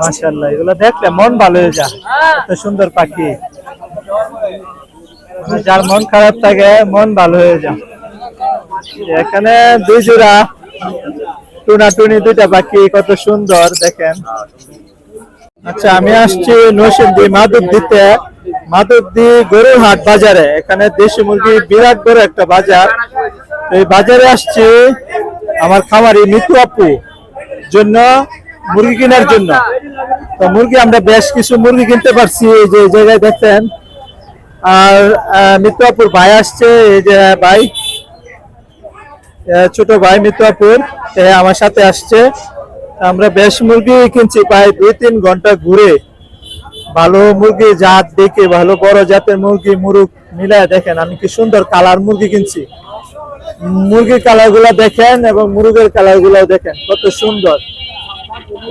মাশাআল্লাহ এগুলো দেখলে মন ভালো হয়ে যায়। এত সুন্দর পাখি। যার মন খারাপ থাকে মন ভালো হয়ে যায়। এখানে দুই জোড়া টুনা টুনি দুইটা পাখি কত সুন্দর দেখেন। আচ্ছা আমি আসছি নরসিংদী মাধব দিতে মাধবদী গরুর হাট বাজারে। এখানে দেশি মুরগি বিরাট বড় একটা বাজার। এই বাজারে আসছি আমার খামারি মিতু আপু। জন্য মুরগি কেনার জন্য। তো মুরগি আমরা বেশ কিছু মুরগি কিনতে পারছি এই যে জায়গায় দেখেন। আর আহ, মিতু আপুর ভাই আসছে এই যে ভাই ছোট ভাই মিতুয়াপুর এ আমার সাথে আসছে। আমরা বেশ মুরগি কিনছি প্রায় দুই তিন ঘণ্টা ঘুরে। ভালো মুরগি জাত দেখে ভালো বড় জাতের মুরগি মুরুগ মিলায় দেখেন আমি কি সুন্দর কালার মুরগি কিনছি। মুরগির কালারগুলা দেখেন এবং মুরগের কালার গুলাও দেখেন কত সুন্দর।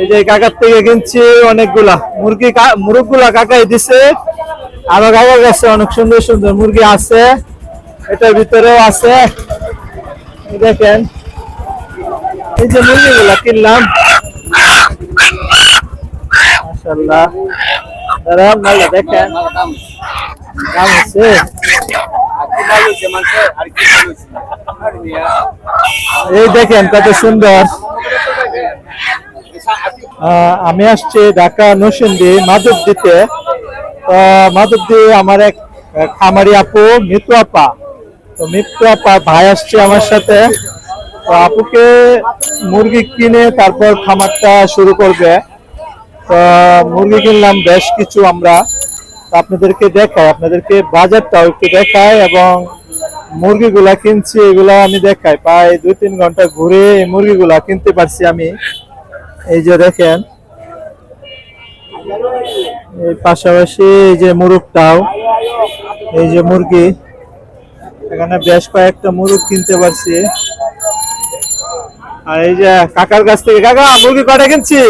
এই যে কাকার থেকে কিনছি অনেকগুলা। মুরগি মুরগগুলা কাকাই দিছে। আরও কাকার কাছে অনেক সুন্দর সুন্দর মুরগি আছে। এটার ভিতরেও আছে। দেখেন। এই যে মুরগিগুলা কিনলাম। মাশাআল্লাহ। দাঁড়ান ভালো দেখেন। দাম আছে এই দেখেন কত সুন্দর। আমি আসছি ঢাকা নরসিংদী মাধব দিতে মাধবদী আমার এক খামারি আপু মিতু আপা। তো মিতু আপা ভাই আসছে আমার সাথে। তো আপুকে মুরগি কিনে তারপর খামারটা শুরু করবে। তো মুরগি কিনলাম বেশ কিছু আমরা। আপনাদেরকে দেখাই, আপনাদেরকে বাজারটাও একটু দেখাই এবং মুরগিগুলা কিনছি, এগুলা আমি দেখাই। প্রায় দুই তিন ঘণ্টা ঘুরে মুরগিগুলা কিনতে পারছি আমি। এই যে দেখেন, এই পাশাপাশি এই যে মুরগটাও, এই যে মুরগি, এখানে বেশ কয়েকটা মুরগ কিনতে পারছি। আর এই যে কাকার কাছ থেকে, কাকা, মুরগি কটা কিনছি?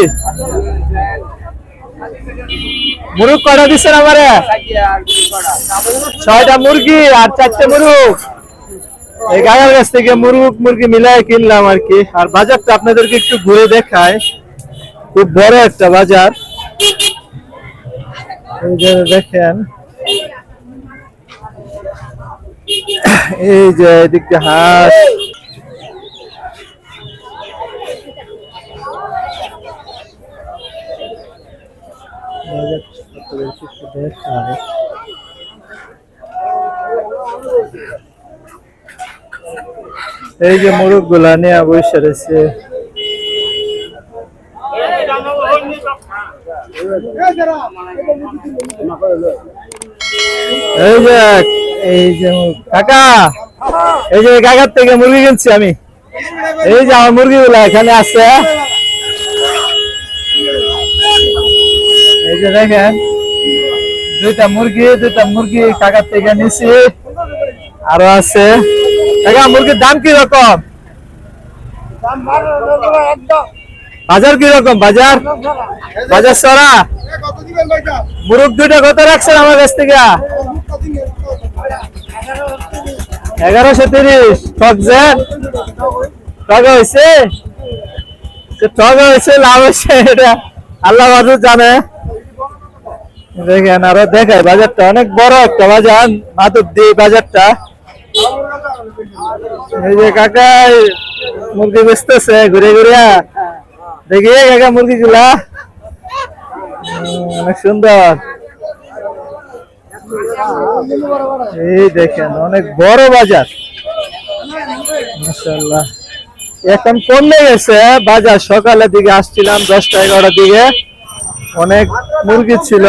মুরগ কটা দিচ্ছেন আমারে? ছয়টা মুরগি আর চারটে মুরগ। এই কাকার কাছ থেকে মুরগ, মুরগি মিলাই কিনলাম আর কি। আর বাজারটা আপনাদেরকে একটু ঘুরে দেখায়। খুব বড় একটা বাজার। এই যে দেখেন। এই যে এদিক দিয়ে হাঁস বাজারটা আপনাদেরকে একটু দেখায়। এই যে মুরগগুলা নিয়ে বসে রয়েছে। এই যে এই যে কাকা, এই যে কাকার থেকে মুরগি কিনছি আমি। এই যে আমার মুরগি গুলা এখানে আছে। এই যে দেখেন, দুইটা মুরগি দুইটা মুরগি কাকার থেকে নিছি। আরও আছে। কাকা, মুরগির দাম কি রকম বাজার কি রকম বাজার? বাজার সরা মুরগ দুইটা কত রাখছেন আমার কাছ থেকে? এগারোশো তিরিশ। ঠকছেন ঠক হয়েছে? ঠক হয়েছে, লাভ হয়েছে এটা। আল্লাহ বাজু জানে। দেখেন আরও দেখায় বাজারটা অনেক বড় একটা বাজার, মাধবদী বাজারটা। এই যে কাকা এই মুরগি বেচতেছে, ঘুরে ঘুরে। দেখি কাকা মুরগি গুলা। অনেক সুন্দর। এই দেখেন, অনেক বড় বাজার। মাশাআল্লাহ। এখন কমে গেছে, বাজার সকালের দিকে আসছিলাম দশটা এগারোটার দিকে। অনেক মুরগি ছিল।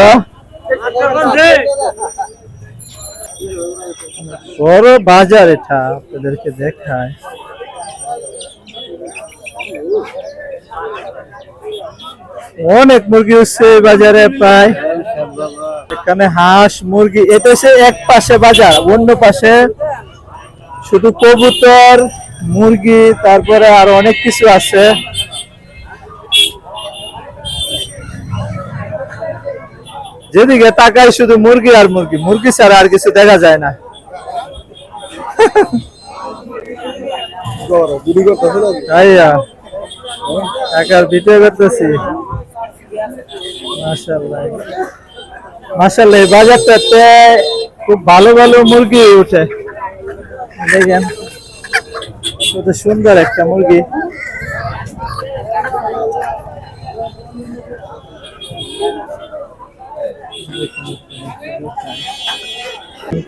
বড় বাজার এটা, আপনাদেরকে দেখায়। অনেক মুরগি হচ্ছে বাজারে প্রায়। এখানে হাঁস মুরগি এটা হচ্ছে এক পাশে বাজার অন্য পাশে শুধু কবুতর মুরগি তারপরে আর অনেক কিছু আছে। যেদিকে তাকাই শুধু মুরগি আর মুরগি মুরগি ছাড়া আর কিছু দেখা যায় না। একার ভিডিও করতেছি। মাশাআল্লাহ। মাশাআল্লাহ বাজারটাতে খুব ভালো ভালো মুরগি উঠে। দেখেন, কত সুন্দর একটা মুরগি।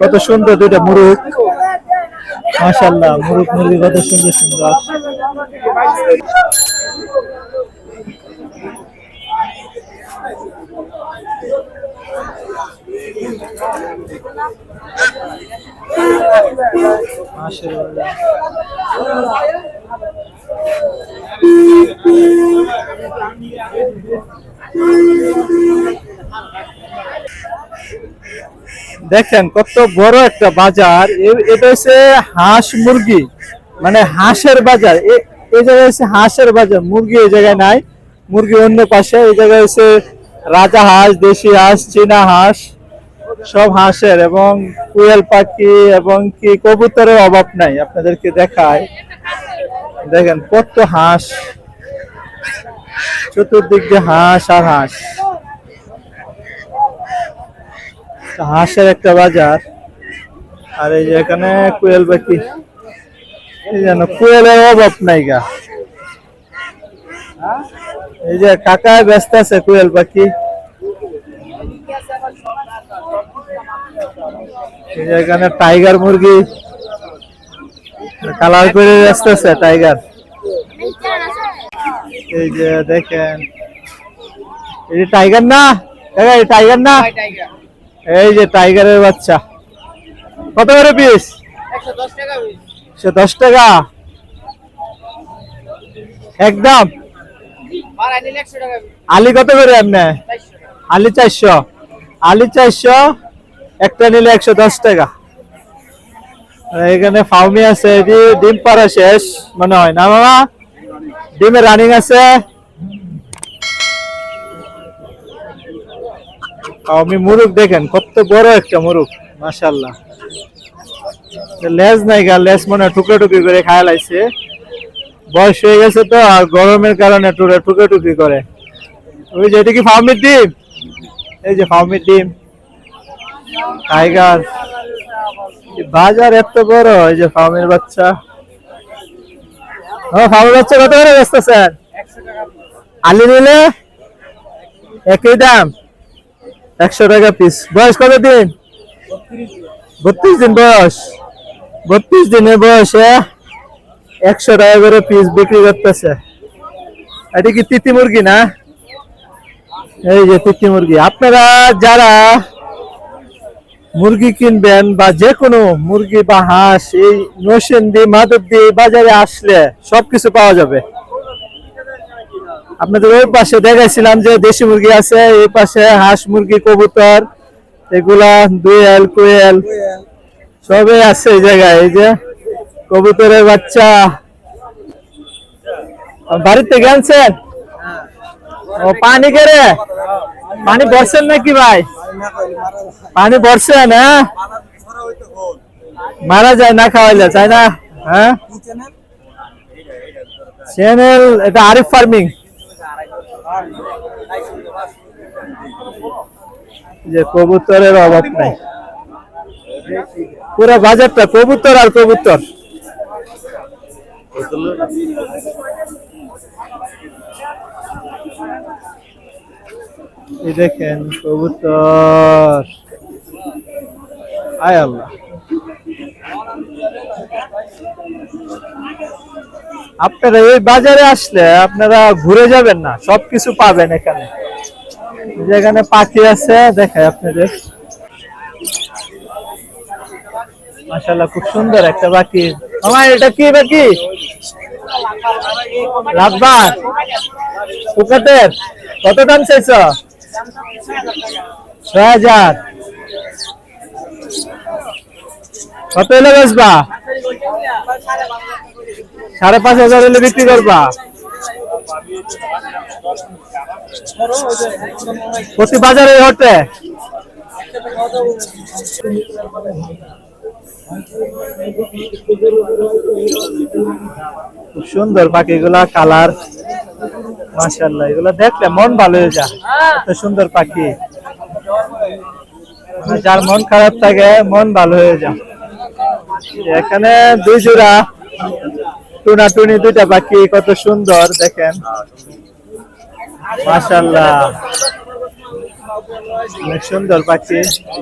কত সুন্দর দুইটা মুরুগ মাশাআল্লাহ মুরুগ মুরগি কত সুন্দর সুন্দর। দেখেন কত বড় একটা বাজার। এটা হচ্ছে হাঁস মুরগি। মানে হাঁসের বাজার। এই জায়গায় হচ্ছে হাঁসের বাজার। মুরগি এই জায়গায় নাই। মুরগি অন্য পাশে। এই জায়গায় হচ্ছে রাজা হাঁস, দেশি হাঁস, চীনা হাঁস, সব হাঁসের এবং কুয়েল পাখি এবং কি কবুতরের অভাব নাই, আপনাদেরকে দেখায় দেখেন কত হাঁস, চতুর্দিক দিয়ে হাঁস আর হাঁস। হাঁসের একটা বাজার, আর এই যে এখানে কুয়েল পাখি। যেন কুয়েলের অভাব নাই গা। এই যে কাকায় ব্যস্ত আছে কুয়েল পাখি। এখানে টাইগার মুরগি। কালার করে ব্যস্ত আছে টাইগার এই যে দেখেন। এই যে টাইগার না? কাকা, এই টাইগার না? এই যে টাইগারের বাচ্চা। কত করে পিস সে দশ টাকা। একদম। আলি কত করে আপনি? আলি চারশো। আলি চারশো একটা নিলে একশো দশ টাকা। এখানে ফাউমি আছে এটি ডিম পাড়া শেষ মনে হয় না মামা? ডিমে রানিং আছে। ফাউমি মুরুগ দেখেন কত বড় একটা মুরুগ মাশাল্লাহ লেজ নাই গা লেজ মনে হয় টুকরো টুকরি করে খায় লাইছে। বয়স হয়ে গেছে তো, আর গরমের কারণে টুকরো টুকরো টুকরি করে। ওই যে, এটা কি ফার্মির ডিম? এই যে ফার্মির ডিম। টাইগার। বাজার এত বড়, এই যে ফার্মের বাচ্চা। ও ফার্মের বাচ্চা কত করে ব্যস্ত স্যার আলি নিলে একই দাম। একশো টাকা পিস বয়স কত দিন। বত্রিশ দিন বয়স। বত্রিশ দিনের বয়সে একশো টাকা করে পিস বিক্রি করতেছে। এটা কি তিতি মুরগি না? এই যে তিতি মুরগি। আপনারা যারা মুরগি কিনবেন বা যে কোনো মুরগি বা হাঁস, এই নসেন্দি মাধবদি বাজারে আসলে সবকিছু পাওয়া যাবে। আপনাদের ওই পাশে দেখাইছিলাম যে দেশি মুরগি আছে, এই পাশে হাঁস মুরগি, কবুতর, এগুলা দুয়েল, কুয়েল, সবই আছে এই জায়গায়, এই যে। কবুতরের বাচ্চা। বাড়িতে আনছেন ও পানি কেড়ে পানি বর্ষেন নাকি ভাই? পানি বর্ষেন হ্যাঁ? মারা যায় না খাওয়াইলে, তাই না? হ্যাঁ? চ্যানেল এটা আরিফ ফার্মিং। যে কবুতরের অভাব নাই। পুরো বাজারটা কবুতর আর কবুতর। এই দেখেন, কবুতর। আয় আল্লাহ। আপনারা এই বাজারে আসলে আপনারা ঘুরে যাবেন না, সবকিছু পাবেন এখানে। এই যে এখানে পাখি আছে দেখায় আপনাদের। মাশাআল্লাহ, খুব সুন্দর একটা পাখি আমার এটা কি বাকি লাভবান। পুকাতের কত দাম চাইছ? ছয় হাজার। কত এলে বেচবা? সাড়ে পাঁচ হাজার হলে বিক্রি করবা। প্রতি বাজারে হটে খুব সুন্দর পাখিগুলা, কালার, মাশাআল্লাহ, এগুলো দেখলে মন ভালো হয়ে যায়। এত সুন্দর পাখি। মানে যার মন খারাপ থাকে, মন ভালো হয়ে যায়। এখানে দুই জোড়া টুনা টুনি দুইটা পাখি, কত সুন্দর, দেখেন। মাশাআল্লাহ। অনেক সুন্দর পাখি।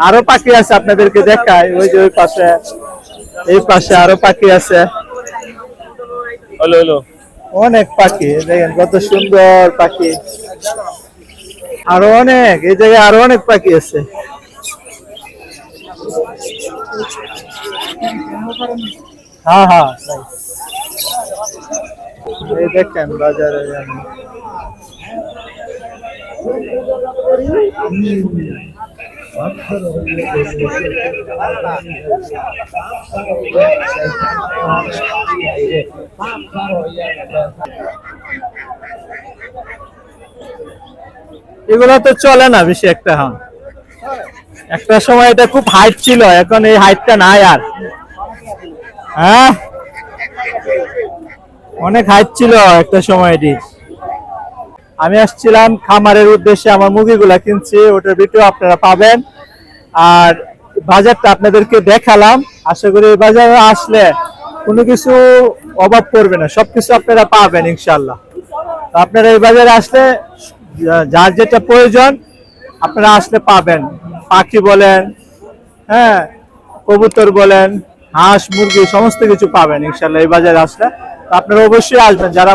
আরও পাখি আছে আপনাদেরকে দেখায় ওই যে ওই পাশে। এই পাশে আরও পাখি আছে। হলো হলো। অনেক পাখি। দেখেন কত সুন্দর পাখি। আরও অনেক। এই জায়গায় আরও অনেক পাখি আছে। হ্যাঁ হ্যাঁ এই দেখেন বাজারে। এগুলো তো চলে না বেশি একটা হ্যাঁ। একটা সময় এটা খুব হাইট ছিল, এখন এই হাইটটা নাই আর। হ্যাঁ? অনেক হাইট ছিল একটা সময় এটি। আমি আসছিলাম খামারের উদ্দেশ্যে আমার মুরগিগুলা কিনছি, ওটার ভিডিও আপনারা পাবেন। আর বাজারটা আপনাদেরকে দেখালাম। আশা করি বাজারে আসলে কোনো কিছু অভাব পড়বে না, সবকিছু আপনারা পাবেন ইনশাল্লাহ আপনারা এই বাজারে আসলে যার যেটা প্রয়োজন আপনারা আসলে পাবেন। পাখি বলেন হ্যাঁ কবুতর বলেন, হাঁস, মুরগি, সমস্ত কিছু পাবেন ইনশাল্লাহ এই বাজারে আসলে। আপনারা অবশ্যই আসবেন, যারা